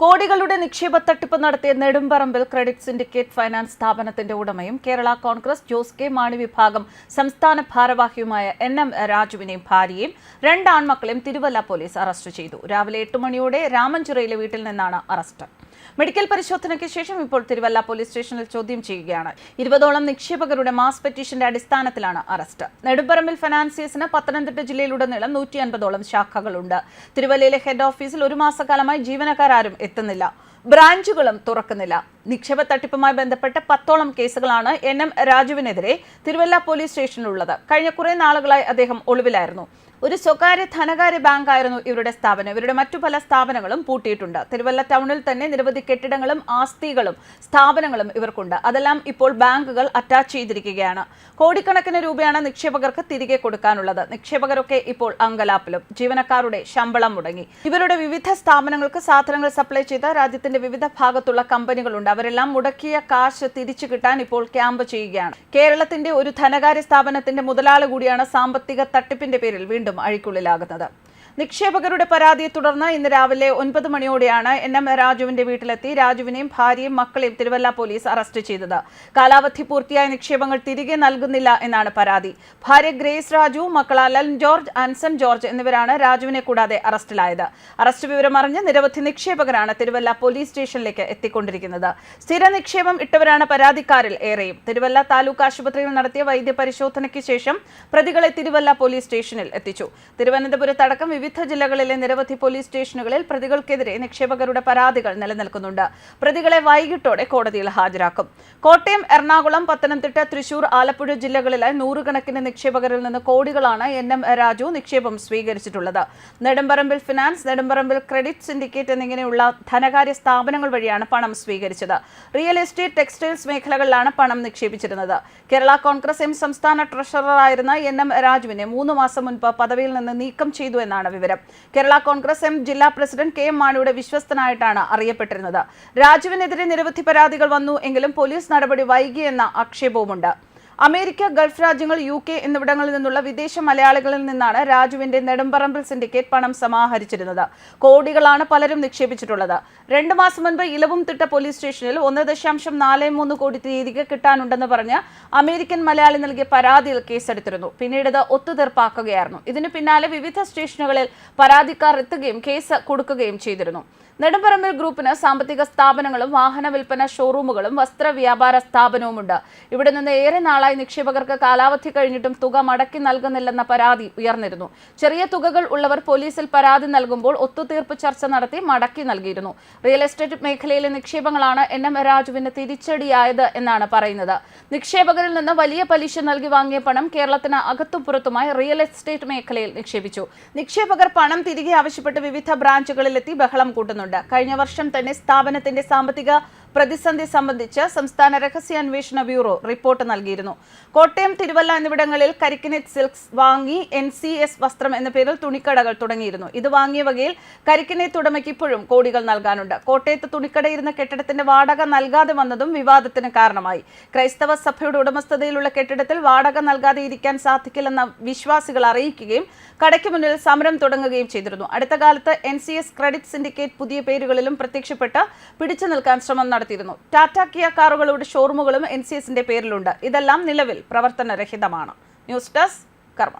കോടികളുടെ നിക്ഷേപ തട്ടിപ്പ് നടത്തിയ നെടുമ്പറമ്പിൽ ക്രെഡിറ്റ് സിൻഡിക്കേറ്റ് ഫൈനാൻസ് സ്ഥാപനത്തിന്റെ ഉടമയും കേരള കോൺഗ്രസ് ജോസ് കെ മാണി വിഭാഗം സംസ്ഥാന ഭാരവാഹിയുമായ എൻ എം രാജുവിനെയും ഭാര്യയും രണ്ട് ആൺമക്കളെയും തിരുവല്ല പോലീസ് അറസ്റ്റ് ചെയ്തു. രാവിലെ എട്ട് മണിയോടെ രാമഞ്ചിറയിലെ വീട്ടിൽ നിന്നാണ് അറസ്റ്റ്. മെഡിക്കൽ പരിശോധനയ്ക്ക് ശേഷം ഇപ്പോൾ തിരുവല്ല പോലീസ് സ്റ്റേഷനിൽ ചോദ്യം ചെയ്യുകയാണ്. ഇരുപതോളം നിക്ഷേപകരുടെ മാസ് പെറ്റീഷന്റെ അടിസ്ഥാനത്തിലാണ് അറസ്റ്റ്. നെടുമ്പറമ്പിൽ ഫിനാൻസിയേഴ്സിന് പത്തനംതിട്ട ജില്ലയിലുടനീളം നൂറ്റി അൻപതോളം ശാഖകളുണ്ട്. തിരുവല്ലയിലെ ഹെഡ് ഓഫീസിൽ ഒരു മാസക്കാലമായി ജീവനക്കാരും എത്തുന്നില്ല. ബ്രാഞ്ചുകളും തുറക്കുന്നില്ല. നിക്ഷേപ തട്ടിപ്പുമായി ബന്ധപ്പെട്ട് പത്തോളം കേസുകളാണ് എൻ എം രാജുവിനെതിരെ തിരുവല്ല പോലീസ് സ്റ്റേഷനിലുള്ളത്. കഴിഞ്ഞ കുറെ നാളുകളായി അദ്ദേഹം ഒളിവിലായിരുന്നു. ഒരു സ്വകാര്യ ധനകാര്യ ബാങ്ക് ആയിരുന്നു ഇവരുടെ സ്ഥാപനം. ഇവരുടെ മറ്റു പല സ്ഥാപനങ്ങളും പൂട്ടിയിട്ടുണ്ട്. തിരുവല്ല ടൗണിൽ തന്നെ നിരവധി കെട്ടിടങ്ങളും ആസ്തികളും സ്ഥാപനങ്ങളും ഇവർക്കുണ്ട്. അതെല്ലാം ഇപ്പോൾ ബാങ്കുകൾ അറ്റാച്ച് ചെയ്തിരിക്കുകയാണ്. കോടിക്കണക്കിന് രൂപയാണ് നിക്ഷേപകർക്ക് തിരികെ കൊടുക്കാനുള്ളത്. നിക്ഷേപകരൊക്കെ ഇപ്പോൾ അങ്കലാപ്പിലും. ജീവനക്കാരുടെ ശമ്പളം മുടങ്ങി. ഇവരുടെ വിവിധ സ്ഥാപനങ്ങൾക്ക് സാധനങ്ങൾ സപ്ലൈ ചെയ്ത രാജ്യത്തിന്റെ വിവിധ ഭാഗത്തുള്ള കമ്പനികളുണ്ട്. അവരെല്ലാം മുടക്കിയ കാശ് തിരിച്ചു കിട്ടാൻ ഇപ്പോൾ ക്യാമ്പ് ചെയ്യുകയാണ്. കേരളത്തിന്റെ ഒരു ധനകാര്യ സ്ഥാപനത്തിന്റെ മുതലാളി കൂടിയാണ് സാമ്പത്തിക തട്ടിപ്പിന്റെ പേരിൽ വീണ്ടും അഴിക്കുള്ളിലാകുന്നത് നിക്ഷേപകരുടെ പരാതിയെ തുടർന്ന് ഇന്ന് രാവിലെ ഒൻപത് മണിയോടെയാണ് എൻ എം രാജുവിന്റെ വീട്ടിലെത്തി രാജുവിനെയും ഭാര്യയും മക്കളെയും തിരുവല്ല പോലീസ് അറസ്റ്റ് ചെയ്തത്. കാലാവധി പൂർത്തിയായ നിക്ഷേപങ്ങൾ തിരികെ നൽകുന്നില്ല എന്നാണ് പരാതി. ഭാര്യ ഗ്രേസ് രാജു മക്കൾ അലൻ ജോർജ് അൻസൺ ജോർജ് എന്നിവരാണ് രാജുവിനെ കൂടാതെ അറസ്റ്റിലായത്. അറസ്റ്റ് വിവരം അറിഞ്ഞ് നിരവധി നിക്ഷേപകരാണ് തിരുവല്ല പോലീസ് സ്റ്റേഷനിലേക്ക് എത്തിക്കൊണ്ടിരിക്കുന്നത്. സ്ഥിര നിക്ഷേപം ഇട്ടവരാണ് പരാതിക്കാരിൽ ഏറെയും. തിരുവല്ല താലൂക്ക് ആശുപത്രിയിൽ നടത്തിയ വൈദ്യ പരിശോധനയ്ക്ക് ശേഷം പ്രതികളെ തിരുവല്ല പോലീസ് സ്റ്റേഷനിൽ എത്തിച്ചു. തിരുവനന്തപുരത്തടക്കം വിവിധ ജില്ലകളിലെ നിരവധി പോലീസ് സ്റ്റേഷനുകളിൽ പ്രതികൾക്കെതിരെ നിക്ഷേപകരുടെ പരാതികൾ നിലനിൽക്കുന്നുണ്ട്. പ്രതികളെ വൈകിട്ടോടെ കോടതിയിൽ ഹാജരാക്കും. കോട്ടയം എറണാകുളം പത്തനംതിട്ട തൃശൂർ ആലപ്പുഴ ജില്ലകളിലെ നൂറുകണക്കിന് നിക്ഷേപകരിൽ നിന്ന് കോടികളാണ് എൻ എം രാജു നിക്ഷേപം സ്വീകരിച്ചിട്ടുള്ളത്. Nedumparambil finance Nedumparambil credit syndicate എന്നിങ്ങനെയുള്ള ധനകാര്യ സ്ഥാപനങ്ങൾ വഴിയാണ് പണം സ്വീകരിച്ചത്. റിയൽ എസ്റ്റേറ്റ് ടെക്സ്റ്റൈൽസ് മേഖലകളിലാണ് പണം നിക്ഷേപിച്ചിരുന്നത്. കേരള കോൺഗ്രസ് എം സംസ്ഥാന ട്രഷററായിരുന്ന എൻ എം രാജുവിനെ മൂന്ന് മാസം മുൻപ് പദവിയിൽ നിന്ന് നീക്കം ചെയ്തു എന്നാണ് വിവരം. കേരള കോൺഗ്രസ് എം ജില്ലാ പ്രസിഡന്റ് കെ എം മാണിയുടെ വിശ്വസ്തനായിട്ടാണ് അറിയപ്പെട്ടിരുന്നത്. രാജുവിനെതിരെ നിരവധി പരാതികൾ വന്നു എങ്കിലും പോലീസ് നടപടി വൈകിയെന്ന ആക്ഷേപവുമുണ്ട്. അമേരിക്ക ഗൾഫ് രാജ്യങ്ങൾ യു കെ എന്നിവിടങ്ങളിൽ നിന്നുള്ള വിദേശ മലയാളികളിൽ നിന്നാണ് രാജുവിന്റെ നെടുമ്പറമ്പിൽ സിൻഡിക്കേറ്റ് പണം സമാഹരിച്ചിരുന്നത്. കോടികളാണ് പലരും നിക്ഷേപിച്ചിട്ടുള്ളത്. രണ്ടു മാസം മുൻപ് ഇലവും തിട്ട പോലീസ് സ്റ്റേഷനിൽ ഒന്ന് ദശാംശം നാല് മൂന്ന് കോടി തിരികെ കിട്ടാനുണ്ടെന്ന് പറഞ്ഞ് അമേരിക്കൻ മലയാളി നൽകിയ പരാതിയിൽ കേസെടുത്തിരുന്നു. പിന്നീട് ഇത് ഒത്തുതീർപ്പാക്കുകയായിരുന്നു. ഇതിനു പിന്നാലെ വിവിധ സ്റ്റേഷനുകളിൽ പരാതിക്കാർ എത്തുകയും കേസ് കൊടുക്കുകയും ചെയ്തിരുന്നു. നെടുമ്പറമ്പിൽ ഗ്രൂപ്പിന് സാമ്പത്തിക സ്ഥാപനങ്ങളും വാഹന വിൽപ്പന ഷോറൂമുകളും വസ്ത്ര വ്യാപാര സ്ഥാപനവുമുണ്ട്. ഇവിടെ നിന്ന് ഏറെ നാളായി നിക്ഷേപകർക്ക് കാലാവധി കഴിഞ്ഞിട്ടും തുക മടക്കി നൽകുന്നില്ലെന്ന പരാതി ഉയർന്നിരുന്നു. ചെറിയ തുകകൾ ഉള്ളവർ പോലീസിൽ പരാതി നൽകുമ്പോൾ ഒത്തുതീർപ്പ് ചർച്ച നടത്തി മടക്കി നൽകിയിരുന്നു. റിയൽ എസ്റ്റേറ്റ് മേഖലയിലെ നിക്ഷേപങ്ങളാണ് എൻ എം രാജുവിന് തിരിച്ചടിയായത് എന്നാണ് പറയുന്നത്. നിക്ഷേപകരിൽ നിന്ന് വലിയ പലിശ നൽകി വാങ്ങിയ പണം കേരളത്തിന് അകത്തും പുറത്തുമായി റിയൽ എസ്റ്റേറ്റ് മേഖലയിൽ നിക്ഷേപിച്ചു. നിക്ഷേപകർ പണം തിരികെ ആവശ്യപ്പെട്ട് വിവിധ ബ്രാഞ്ചുകളിലെത്തി ബഹളം കൂട്ടുന്നുണ്ട്. കഴിഞ്ഞ വർഷം തന്നെ സ്ഥാപനത്തിന്റെ സാമ്പത്തിക പ്രതിസന്ധി സംബന്ധിച്ച് സംസ്ഥാന രഹസ്യാന്വേഷണ ബ്യൂറോ റിപ്പോർട്ട് നൽകിയിരുന്നു. കോട്ടയം തിരുവല്ല എന്നിവിടങ്ങളിൽ കരിക്കിനെറ്റ് സിൽക്സ് വാങ്ങി എൻ സി എസ് വസ്ത്രം എന്ന പേരിൽ തുണിക്കടകൾ തുടങ്ങിയിരുന്നു. ഇത് വാങ്ങിയ വകയിൽ കരിക്കിനെറ്റ് ഉടമയ്ക്ക് ഇപ്പോഴും കോടികൾ നൽകാനുണ്ട്. കോട്ടയത്ത് തുണിക്കടയിരുന്ന കെട്ടിടത്തിന്റെ വാടക നൽകാതെ വന്നതും വിവാദത്തിന് കാരണമായി. ക്രൈസ്തവ സഭയുടെ ഉടമസ്ഥതയിലുള്ള കെട്ടിടത്തിൽ വാടക നൽകാതെ ഇരിക്കാൻ സാധിക്കില്ലെന്ന വിശ്വാസികൾ അറിയിക്കുകയും കടയ്ക്ക് മുന്നിൽ സമരം തുടങ്ങുകയും ചെയ്തിരുന്നു. അടുത്ത കാലത്ത് N C S credit syndicate പുതിയ പേരുകളിലും പ്രത്യക്ഷപ്പെട്ട് പിടിച്ചു നിൽക്കാൻ ശ്രമം നടത്തിയിരുന്നു ടാറ്റ കിയ കാറുകളുടെ ഷോറൂമുകളും എൻ സി എസിന്റെ പേരിലുണ്ട്. ഇതെല്ലാം നിലവിൽ പ്രവർത്തനരഹിതമാണ്. ന്യൂസ് ഡെസ്ക് കർമ്മ